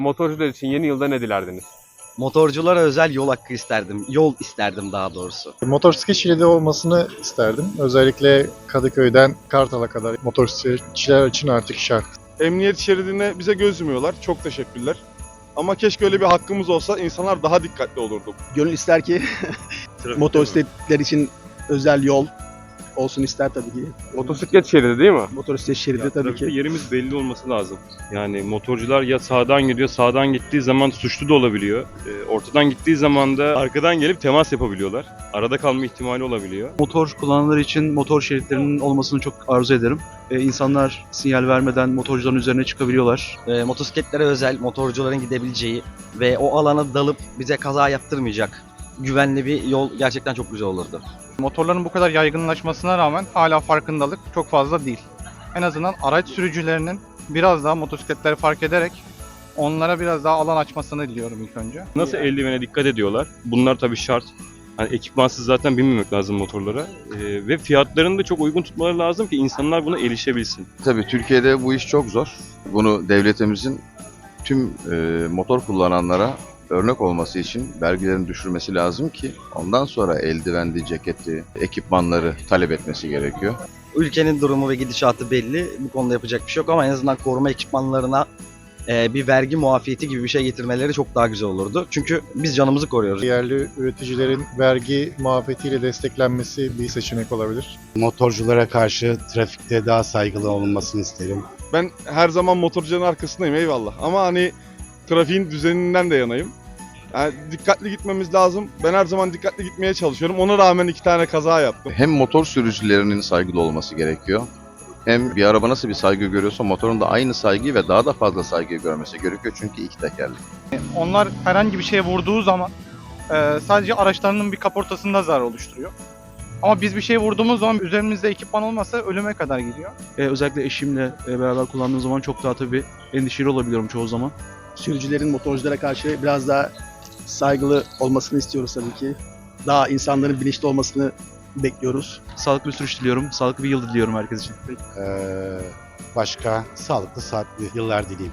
Motorcular için yeni yılda ne dilerdiniz? Motorculara özel yol hakkı isterdim. Yol isterdim daha doğrusu. Motosiklet şeridi olmasını isterdim. Özellikle Kadıköy'den Kartal'a kadar motosikletçiler için artık şart. Emniyet şeridine bize göz yumuyorlar. Çok teşekkürler. Ama keşke öyle bir hakkımız olsa insanlar daha dikkatli olurdu. Gönül ister ki motosikletler için özel yol olsun ister tabii ki. Motosiklet şeridi değil mi? Motosiklet şeridi Ya, tabii trafikte ki. yerimiz belli olması lazım. Yani motorcular ya sağdan gidiyor, sağdan gittiği zaman suçlu da olabiliyor. Ee, ortadan gittiği zaman da arkadan gelip temas yapabiliyorlar. Arada kalma ihtimali olabiliyor. Motor kullananlar için motor şeritlerinin olmasını çok arzu ederim. Ee, insanlar sinyal vermeden motorcuların üzerine çıkabiliyorlar. E, motosikletlere özel motorcuların gidebileceği ve o alana dalıp bize kaza yaptırmayacak güvenli bir yol gerçekten çok güzel olurdu. Motorların bu kadar yaygınlaşmasına rağmen hala farkındalık çok fazla değil. En azından araç sürücülerinin biraz daha motosikletleri fark ederek onlara biraz daha alan açmasını diliyorum ilk önce. Nasıl eldivene dikkat ediyorlar? Bunlar tabii şart. Hani ekipmansız zaten binmemek lazım motorlara. Ee, ve fiyatlarını da çok uygun tutmaları lazım ki insanlar buna erişebilsin. Tabii Türkiye'de bu iş çok zor. Bunu devletimizin tüm e, motor kullananlara örnek olması için vergilerin düşürmesi lazım ki ondan sonra eldivenli, ceketi, ekipmanları talep etmesi gerekiyor. Ülkenin durumu ve gidişatı belli. Bu konuda yapacak bir şey yok ama en azından koruma ekipmanlarına e, bir vergi muafiyeti gibi bir şey getirmeleri çok daha güzel olurdu. Çünkü biz canımızı koruyoruz. Yerli üreticilerin vergi muafiyetiyle desteklenmesi bir seçenek olabilir. motorculara karşı trafikte daha saygılı olunmasını isterim. Ben her zaman motorcuların arkasındayım eyvallah. Ama hani trafiğin düzeninden de yanayım. Yani dikkatli gitmemiz lazım. Ben her zaman dikkatli gitmeye çalışıyorum. Ona rağmen iki tane kaza yaptım. Hem motor sürücülerinin saygılı olması gerekiyor. Hem bir araba nasıl bir saygı görüyorsa motorun da aynı saygıyı ve daha da fazla saygıyı görmesi gerekiyor çünkü iki tekerli. Onlar herhangi bir şeye vurduğu zaman e, sadece araçlarının bir kaportasında zarar oluşturuyor. Ama biz bir şeye vurduğumuz zaman üzerimizde ekipman olmasa ölüme kadar gidiyor. Ee, özellikle eşimle e, beraber kullandığım zaman çok daha tabii endişeli olabiliyorum çoğu zaman. Sürücülerin motorculara karşı biraz daha saygılı olmasını istiyoruz tabii ki. Daha insanların bilinçli olmasını bekliyoruz. Sağlıklı bir sürüş diliyorum. Sağlıklı bir yıl diliyorum herkes için. Ee, başka sağlıklı, saatli yıllar dileyim.